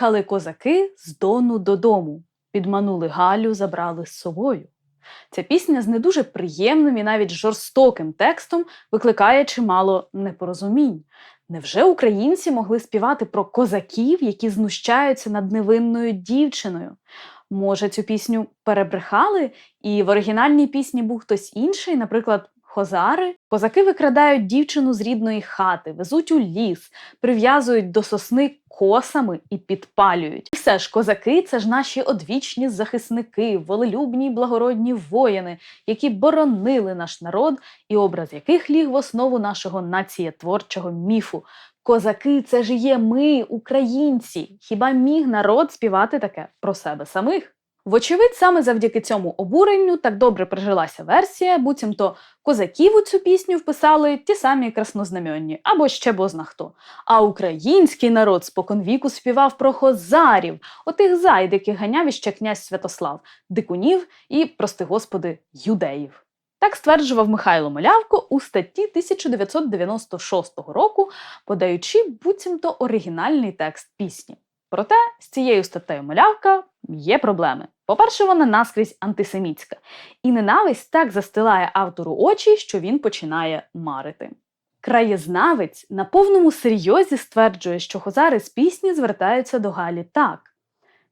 Їхали козаки з дону додому, підманули Галю, забрали з собою. Ця пісня з не дуже приємним і навіть жорстоким текстом викликає чимало непорозумінь. Невже українці могли співати про козаків, які знущаються над невинною дівчиною? Може, цю пісню перебрехали, і в оригінальній пісні був хтось інший, наприклад, Хозари? Козаки викрадають дівчину з рідної хати, везуть у ліс, прив'язують до сосни косами і підпалюють. І все ж козаки це ж наші одвічні захисники, волелюбні й благородні воїни, які боронили наш народ і образ яких ліг в основу нашого націєтворчого міфу. Козаки це ж є ми, українці. Хіба міг народ співати таке про себе самих? Вочевидь, саме завдяки цьому обуренню так добре прижилася версія, буцімто козаків у цю пісню вписали ті самі краснознаменні, або ще бозна хто. А український народ споконвіку співав про хозарів, отих зайд, яких ганяв іще князь Святослав, дикунів і, прости господи, юдеїв. Так стверджував Михайло Малявко у статті 1996 року, подаючи буцімто оригінальний текст пісні. Проте з цією статтею малявка є проблеми. По-перше, вона наскрізь антисемітська, і ненависть так застилає автору очі, що він починає марити. Краєзнавець на повному серйозі стверджує, що хозари з пісні звертаються до Галі так.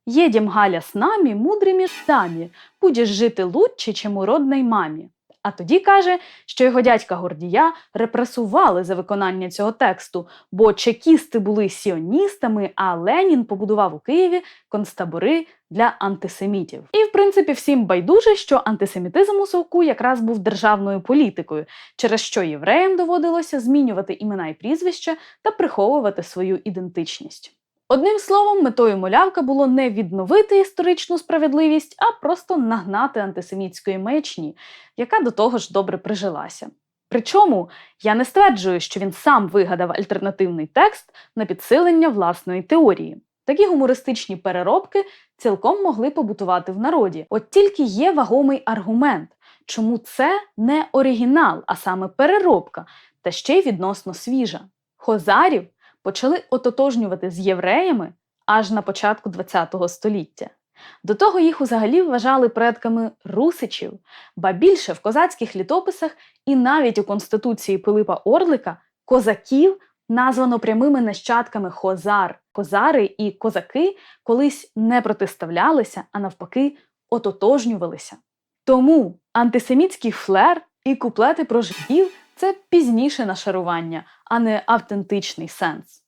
Єдім Галя з нами, мудрими дамі, будеш жити лучше, чим у родній мамі. А тоді каже, що його дядька Гордія репресували за виконання цього тексту, бо чекісти були сіоністами, а Ленін побудував у Києві концтабори для антисемітів. І, в принципі, всім байдуже, що антисемітизм у Совку якраз був державною політикою, через що євреям доводилося змінювати імена і прізвища та приховувати свою ідентичність. Одним словом, метою молявка було не відновити історичну справедливість, а просто нагнати антисемітської маячні, яка до того ж добре прижилася. Причому я не стверджую, що він сам вигадав альтернативний текст на підсилення власної теорії. Такі гумористичні переробки цілком могли побутувати в народі. От тільки є вагомий аргумент, чому це не оригінал, а саме переробка, та ще й відносно свіжа. Хозарів почали ототожнювати з євреями аж на початку ХХ століття. До того їх взагалі вважали предками русичів, ба більше в козацьких літописах і навіть у Конституції Пилипа Орлика козаків названо прямими нащадками хозар. Козари і козаки колись не протиставлялися, а навпаки, ототожнювалися. Тому антисемітський флер і куплети про жидів це пізніше нашарування, а не автентичний сенс.